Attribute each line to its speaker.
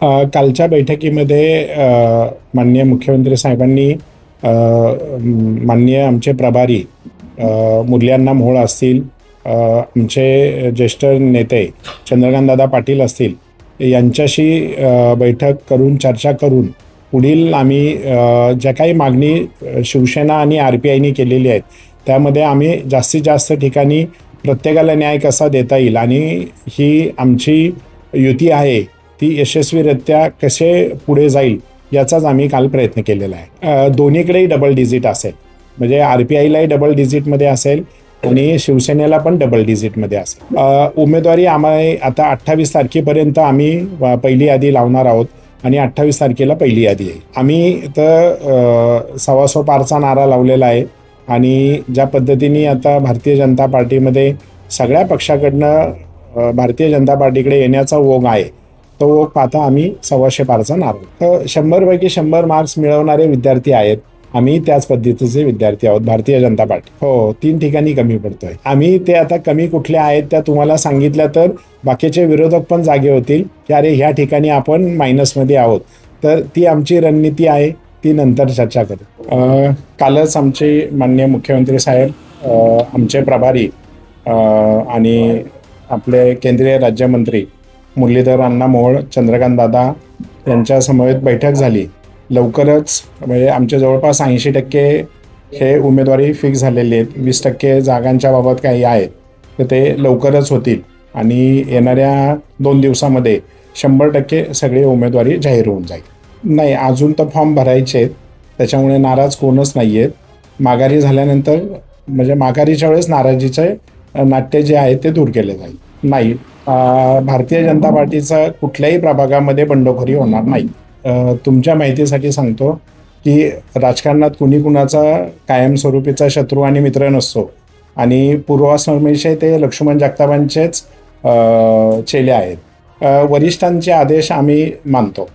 Speaker 1: कालच्या बैठकीमध्ये माननीय मुख्यमंत्री साहेबांनी माननीय आमचे प्रभारी मुरल्यांना मोहोळ असतील आमचे ज्येष्ठ नेते चंद्रकांतदादा पाटील असतील यांच्याशी बैठक करून चर्चा करून पुढील आम्ही ज्या काही मागणी शिवसेना आणि आर पी आयने केलेली आहेत त्यामध्ये आम्ही जास्तीत जास्त ठिकाणी प्रत्येकाला न्याय कसा देता येईल आणि ही आमची युती आहे ती यशस्वीरित्या कसे पुढे जाईल याचाच आम्ही काल प्रयत्न केलेला आहे. दोन्हीकडेही डबल डिजिट असेल. म्हणजे आर पी आयलाही डबल डिजिटमध्ये असेल आणि शिवसेनेला पण डबल डिजिटमध्ये असेल. उमेदवारी आम्हाला आता अठ्ठावीस तारखेपर्यंत आम्ही पहिली यादी लावणार आहोत आणि अठ्ठावीस तारखेला पहिली यादी आहे आम्ही तर अ, सव्वासो पारचा नारा लावलेला आहे आणि ज्या पद्धतीने आता भारतीय जनता पार्टीमध्ये सगळ्या पक्षाकडनं भारतीय जनता पार्टीकडे येण्याचा ओघ आहे तो पाहता आम्ही सव्वाशे पारचा नारा तर शंभरपैकी शंभर मार्क्स मिळवणारे विद्यार्थी आहेत आम्ही त्याच पद्धतीचे विद्यार्थी आहोत भारतीय जनता पार्टी. हो तीन ठिकाणी कमी पडतोय. आम्ही ते आता कमी कुठल्या आहेत त्या तुम्हाला सांगितल्या तर बाकीचे विरोधक पण जागे होतील की अरे ह्या ठिकाणी आपण मायनसमध्ये आहोत. तर ती आमची रणनीती आहे ती नंतर चर्चा करू. कालच आमचे मान्य मुख्यमंत्री साहेब आमचे प्रभारी आणि आपले केंद्रीय राज्यमंत्री मुरलीधर अण्णा मोहोळ चंद्रकांत दादा यांच्या समवेत बैठक झाली. लवकरच म्हणजे आमच्या जवळपास ऐंशी टक्के हे उमेदवारी फिक्स झालेली आहेत. वीस टक्के जागांच्या बाबत काही आहेत तर ते लवकरच होतील. आणि येणाऱ्या दोन दिवसामध्ये शंभर टक्के सगळी उमेदवारी जाहीर होऊन जाईल. नाही अजून तर फॉर्म भरायचे आहेत. त्याच्यामुळे नाराज कोणच नाही आहेत माघारी झाल्यानंतर म्हणजे माघारीच्या वेळेस नाराजीचे नाट्य जे आहे ते दूर केले जाईल. नाही. भारतीय जनता पार्टीचा कुठल्याही प्रभागामध्ये बंडखोरी होणार नाही. तुमच्या माहितीसाठी सांगतो की राजकारणात कुणी कुणाचा कायमस्वरूपीचा शत्रू आणि मित्र नसतो. आणि पूर्वासमेशे ते लक्ष्मण जगतापांचेच चेले आहेत. वरिष्ठांचे आदेश आम्ही मानतो.